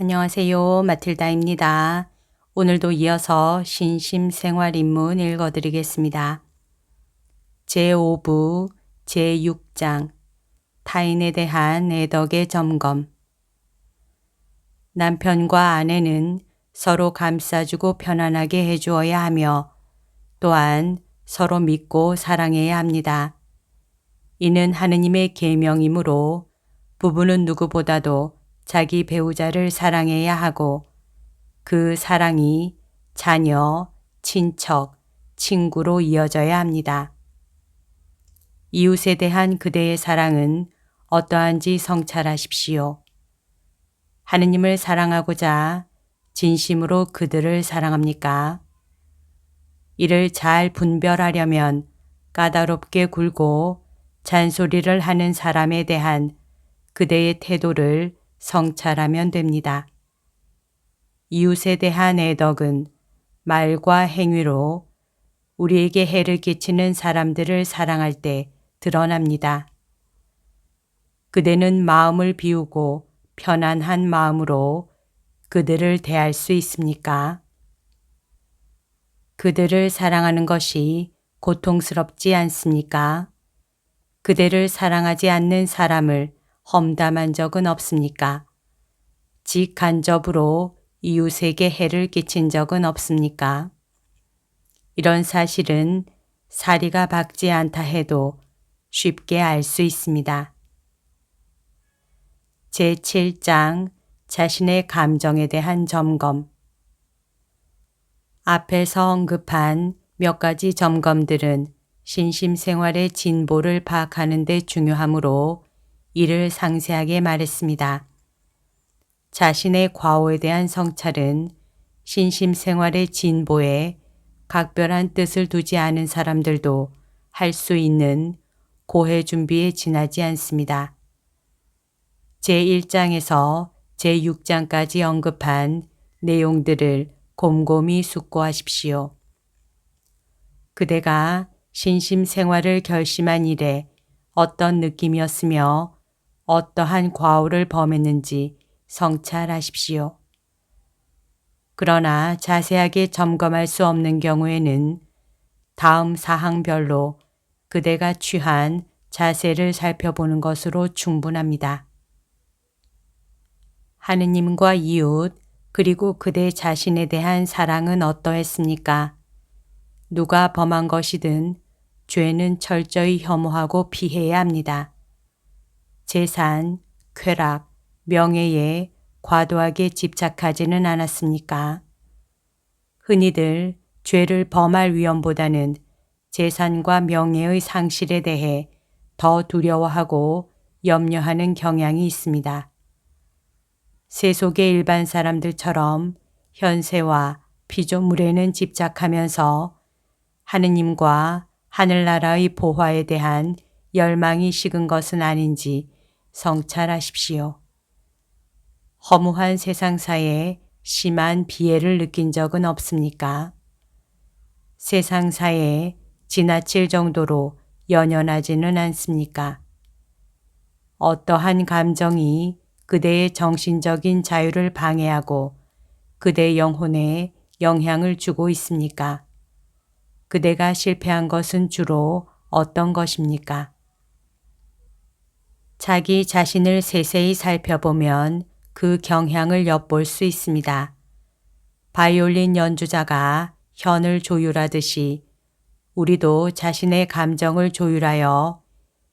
안녕하세요. 마틸다입니다. 오늘도 이어서 신심생활 입문 읽어드리겠습니다. 제5부 제6장 타인에 대한 애덕의 점검 남편과 아내는 서로 감싸주고 편안하게 해주어야 하며 또한 서로 믿고 사랑해야 합니다. 이는 하느님의 계명이므로 부부는 누구보다도 자기 배우자를 사랑해야 하고 그 사랑이 자녀, 친척, 친구로 이어져야 합니다. 이웃에 대한 그대의 사랑은 어떠한지 성찰하십시오. 하느님을 사랑하고자 진심으로 그들을 사랑합니까? 이를 잘 분별하려면 까다롭게 굴고 잔소리를 하는 사람에 대한 그대의 태도를 성찰하면 됩니다. 이웃에 대한 애덕은 말과 행위로 우리에게 해를 끼치는 사람들을 사랑할 때 드러납니다. 그대는 마음을 비우고 편안한 마음으로 그들을 대할 수 있습니까? 그들을 사랑하는 것이 고통스럽지 않습니까? 그대를 사랑하지 않는 사람을 험담한 적은 없습니까? 직간접으로 이웃에게 해를 끼친 적은 없습니까? 이런 사실은 사리가 박지 않다 해도 쉽게 알 수 있습니다. 제7장 자신의 감정에 대한 점검 앞에서 언급한 몇 가지 점검들은 신심생활의 진보를 파악하는 데 중요하므로 이를 상세하게 말했습니다. 자신의 과오에 대한 성찰은 신심 생활의 진보에 각별한 뜻을 두지 않은 사람들도 할 수 있는 고해 준비에 지나지 않습니다. 제1장에서 제6장까지 언급한 내용들을 곰곰이 숙고하십시오. 그대가 신심 생활을 결심한 이래 어떤 느낌이었으며 어떠한 과오를 범했는지 성찰하십시오. 그러나 자세하게 점검할 수 없는 경우에는 다음 사항별로 그대가 취한 자세를 살펴보는 것으로 충분합니다. 하느님과 이웃 그리고 그대 자신에 대한 사랑은 어떠했습니까? 누가 범한 것이든 죄는 철저히 혐오하고 피해야 합니다. 재산, 쾌락, 명예에 과도하게 집착하지는 않았습니까? 흔히들 죄를 범할 위험보다는 재산과 명예의 상실에 대해 더 두려워하고 염려하는 경향이 있습니다. 세속의 일반 사람들처럼 현세와 피조물에는 집착하면서 하느님과 하늘나라의 보화에 대한 열망이 식은 것은 아닌지 성찰하십시오. 허무한 세상사에 심한 비애를 느낀 적은 없습니까? 세상사에 지나칠 정도로 연연하지는 않습니까? 어떠한 감정이 그대의 정신적인 자유를 방해하고 그대 영혼에 영향을 주고 있습니까? 그대가 실패한 것은 주로 어떤 것입니까? 자기 자신을 세세히 살펴보면 그 경향을 엿볼 수 있습니다. 바이올린 연주자가 현을 조율하듯이 우리도 자신의 감정을 조율하여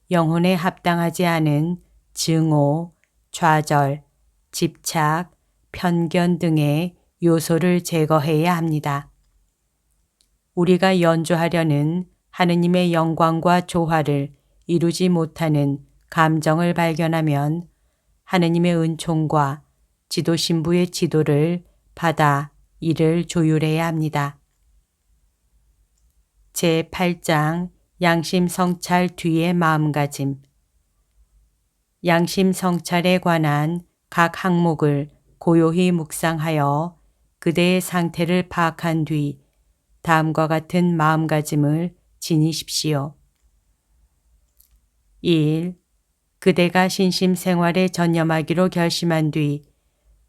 영혼에 합당하지 않은 증오, 좌절, 집착, 편견 등의 요소를 제거해야 합니다. 우리가 연주하려는 하느님의 영광과 조화를 이루지 못하는 감정을 발견하면 하느님의 은총과 지도 신부의 지도를 받아 이를 조율해야 합니다. 제 8장 양심 성찰 뒤의 마음가짐 양심 성찰에 관한 각 항목을 고요히 묵상하여 그대의 상태를 파악한 뒤 다음과 같은 마음가짐을 지니십시오. 1. 그대가 신심 생활에 전념하기로 결심한 뒤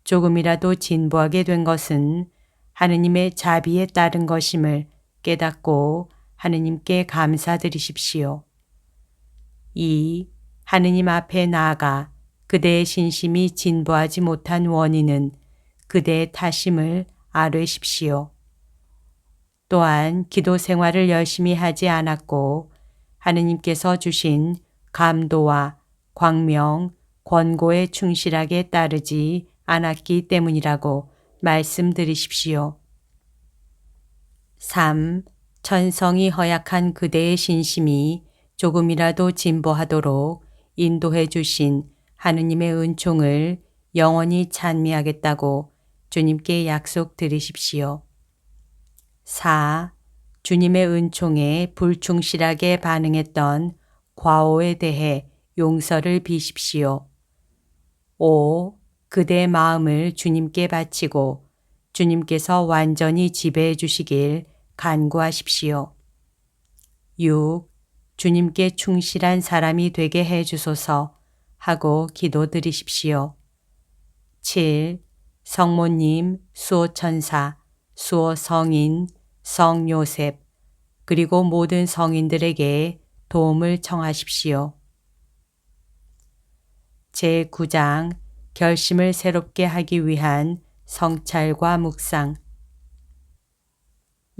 조금이라도 진보하게 된 것은 하느님의 자비에 따른 것임을 깨닫고 하느님께 감사드리십시오. 2. 하느님 앞에 나아가 그대의 신심이 진보하지 못한 원인은 그대의 탓임을 아뢰십시오. 또한 기도 생활을 열심히 하지 않았고 하느님께서 주신 감도와 광명, 권고에 충실하게 따르지 않았기 때문이라고 말씀드리십시오. 3. 천성이 허약한 그대의 신심이 조금이라도 진보하도록 인도해 주신 하느님의 은총을 영원히 찬미하겠다고 주님께 약속드리십시오. 4. 주님의 은총에 불충실하게 반응했던 과오에 대해 용서를 비십시오. 5. 그대의 마음을 주님께 바치고 주님께서 완전히 지배해 주시길 간구하십시오. 6. 주님께 충실한 사람이 되게 해 주소서 하고 기도드리십시오. 7. 성모님, 수호천사, 수호성인, 성요셉, 그리고 모든 성인들에게 도움을 청하십시오. 제9장 결심을 새롭게 하기 위한 성찰과 묵상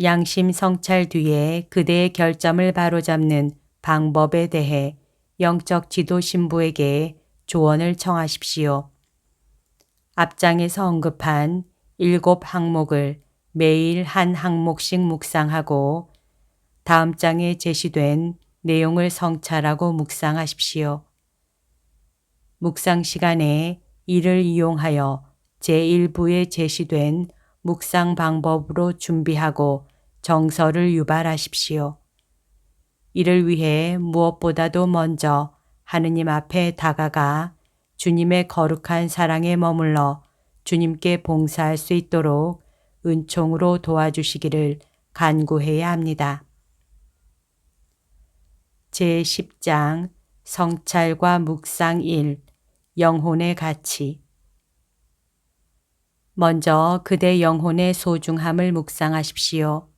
양심 성찰 뒤에 그대의 결점을 바로잡는 방법에 대해 영적 지도 신부에게 조언을 청하십시오. 앞장에서 언급한 일곱 항목을 매일 한 항목씩 묵상하고 다음 장에 제시된 내용을 성찰하고 묵상하십시오. 묵상 시간에 이를 이용하여 제1부에 제시된 묵상 방법으로 준비하고 정서를 유발하십시오. 이를 위해 무엇보다도 먼저 하느님 앞에 다가가 주님의 거룩한 사랑에 머물러 주님께 봉사할 수 있도록 은총으로 도와주시기를 간구해야 합니다. 제10장 성찰과 묵상 1 영혼의 가치 먼저 그대 영혼의 소중함을 묵상하십시오.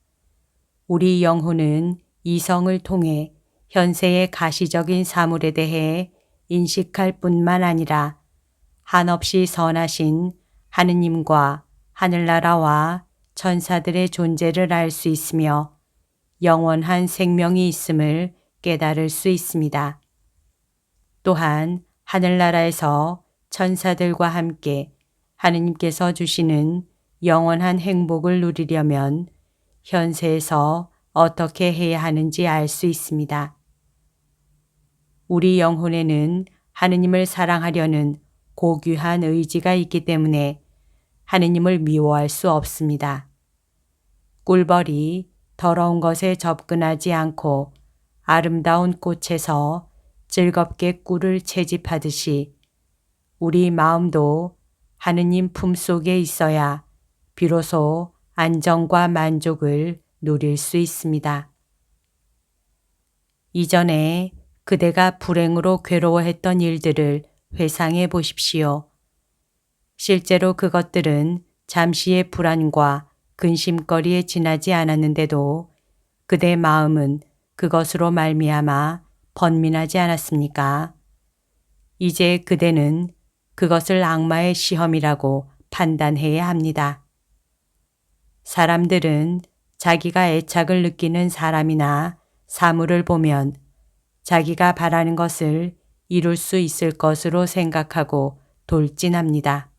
우리 영혼은 이성을 통해 현세의 가시적인 사물에 대해 인식할 뿐만 아니라 한없이 선하신 하느님과 하늘나라와 천사들의 존재를 알 수 있으며 영원한 생명이 있음을 깨달을 수 있습니다. 또한 하늘나라에서 천사들과 함께 하느님께서 주시는 영원한 행복을 누리려면 현세에서 어떻게 해야 하는지 알 수 있습니다. 우리 영혼에는 하느님을 사랑하려는 고귀한 의지가 있기 때문에 하느님을 미워할 수 없습니다. 꿀벌이 더러운 것에 접근하지 않고 아름다운 꽃에서 즐겁게 꿀을 채집하듯이 우리 마음도 하느님 품속에 있어야 비로소 안정과 만족을 누릴 수 있습니다. 이전에 그대가 불행으로 괴로워했던 일들을 회상해 보십시오. 실제로 그것들은 잠시의 불안과 근심거리에 지나지 않았는데도 그대 마음은 그것으로 말미암아 번민하지 않았습니까? 이제 그대는 그것을 악마의 시험이라고 판단해야 합니다. 사람들은 자기가 애착을 느끼는 사람이나 사물을 보면 자기가 바라는 것을 이룰 수 있을 것으로 생각하고 돌진합니다.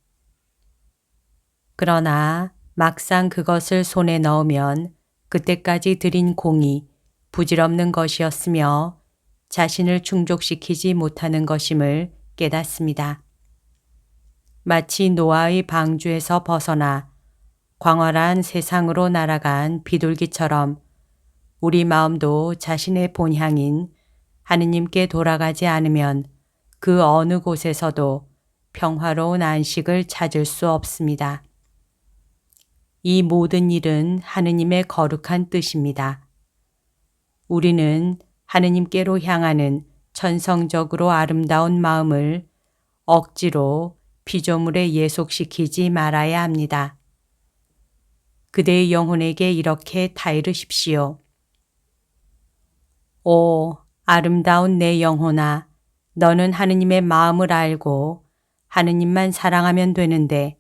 그러나 막상 그것을 손에 넣으면 그때까지 들인 공이 부질없는 것이었으며 자신을 충족시키지 못하는 것임을 깨닫습니다. 마치 노아의 방주에서 벗어나 광활한 세상으로 날아간 비둘기처럼 우리 마음도 자신의 본향인 하느님께 돌아가지 않으면 그 어느 곳에서도 평화로운 안식을 찾을 수 없습니다. 이 모든 일은 하느님의 거룩한 뜻입니다. 우리는 하느님께로 향하는 천성적으로 아름다운 마음을 억지로 피조물에 예속시키지 말아야 합니다. 그대의 영혼에게 이렇게 타이르십시오. 오, 아름다운 내 영혼아, 너는 하느님의 마음을 알고 하느님만 사랑하면 되는데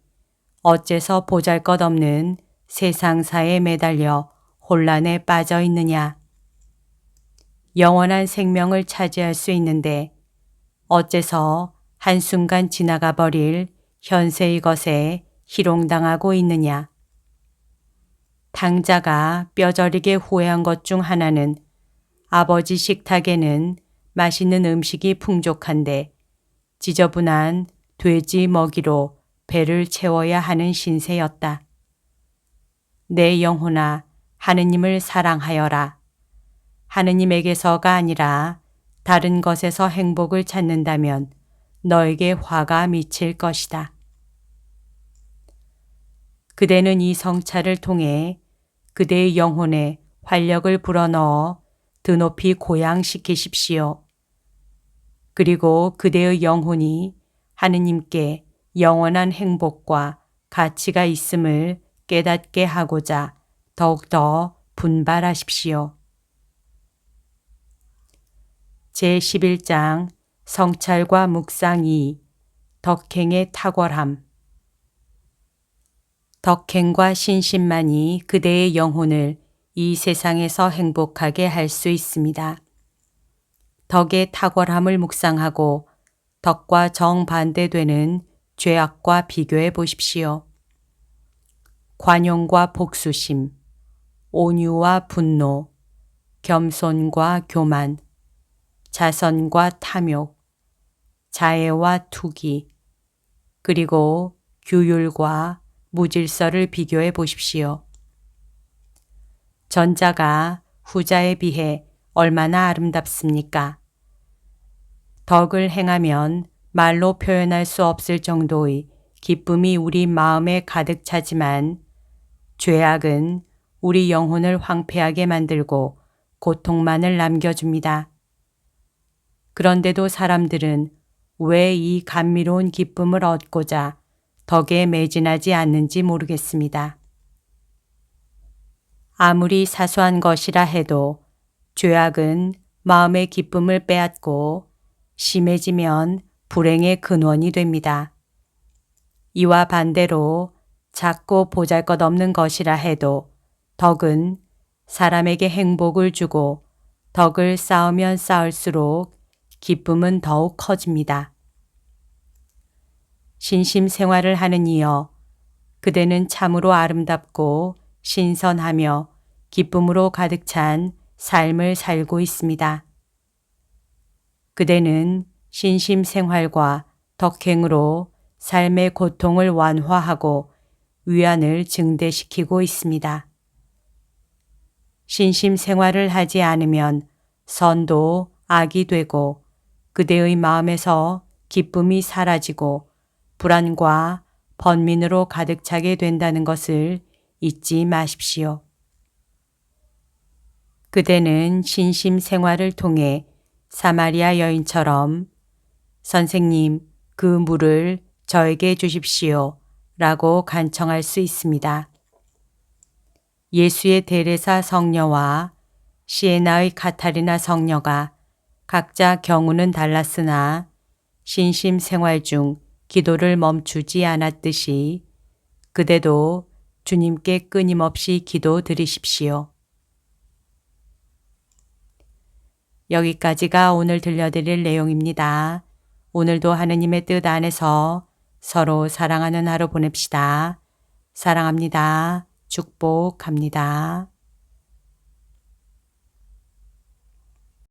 어째서 보잘 것 없는 세상사에 매달려 혼란에 빠져 있느냐. 영원한 생명을 차지할 수 있는데 어째서 한순간 지나가 버릴 현세의 것에 희롱당하고 있느냐. 당자가 뼈저리게 후회한 것 중 하나는 아버지 식탁에는 맛있는 음식이 풍족한데 지저분한 돼지 먹이로 배를 채워야 하는 신세였다. 내 영혼아 하느님을 사랑하여라. 하느님에게서가 아니라 다른 것에서 행복을 찾는다면 너에게 화가 미칠 것이다. 그대는 이 성찰을 통해 그대의 영혼에 활력을 불어넣어 드높이 고양시키십시오. 그리고 그대의 영혼이 하느님께 영원한 행복과 가치가 있음을 깨닫게 하고자 더욱더 분발하십시오. 제11장 성찰과 묵상 2 덕행의 탁월함 덕행과 신심만이 그대의 영혼을 이 세상에서 행복하게 할 수 있습니다. 덕의 탁월함을 묵상하고 덕과 정반대되는 죄악과 비교해 보십시오. 관용과 복수심, 온유와 분노, 겸손과 교만, 자선과 탐욕, 자애와 투기, 그리고 규율과 무질서를 비교해 보십시오. 전자가 후자에 비해 얼마나 아름답습니까? 덕을 행하면 말로 표현할 수 없을 정도의 기쁨이 우리 마음에 가득 차지만 죄악은 우리 영혼을 황폐하게 만들고 고통만을 남겨줍니다. 그런데도 사람들은 왜 이 감미로운 기쁨을 얻고자 덕에 매진하지 않는지 모르겠습니다. 아무리 사소한 것이라 해도 죄악은 마음의 기쁨을 빼앗고 심해지면 불행의 근원이 됩니다. 이와 반대로 작고 보잘 것 없는 것이라 해도 덕은 사람에게 행복을 주고 덕을 쌓으면 쌓을수록 기쁨은 더욱 커집니다. 신심 생활을 하는 이여 그대는 참으로 아름답고 신선하며 기쁨으로 가득 찬 삶을 살고 있습니다. 그대는 신심 생활과 덕행으로 삶의 고통을 완화하고 위안을 증대시키고 있습니다. 신심 생활을 하지 않으면 선도 악이 되고 그대의 마음에서 기쁨이 사라지고 불안과 번민으로 가득 차게 된다는 것을 잊지 마십시오. 그대는 신심 생활을 통해 사마리아 여인처럼 선생님, 그 물을 저에게 주십시오. 라고 간청할 수 있습니다. 예수의 데레사 성녀와 시에나의 카타리나 성녀가 각자 경우는 달랐으나 신심 생활 중 기도를 멈추지 않았듯이 그대도 주님께 끊임없이 기도 드리십시오. 여기까지가 오늘 들려드릴 내용입니다. 오늘도 하느님의 뜻 안에서 서로 사랑하는 하루 보냅시다. 사랑합니다. 축복합니다.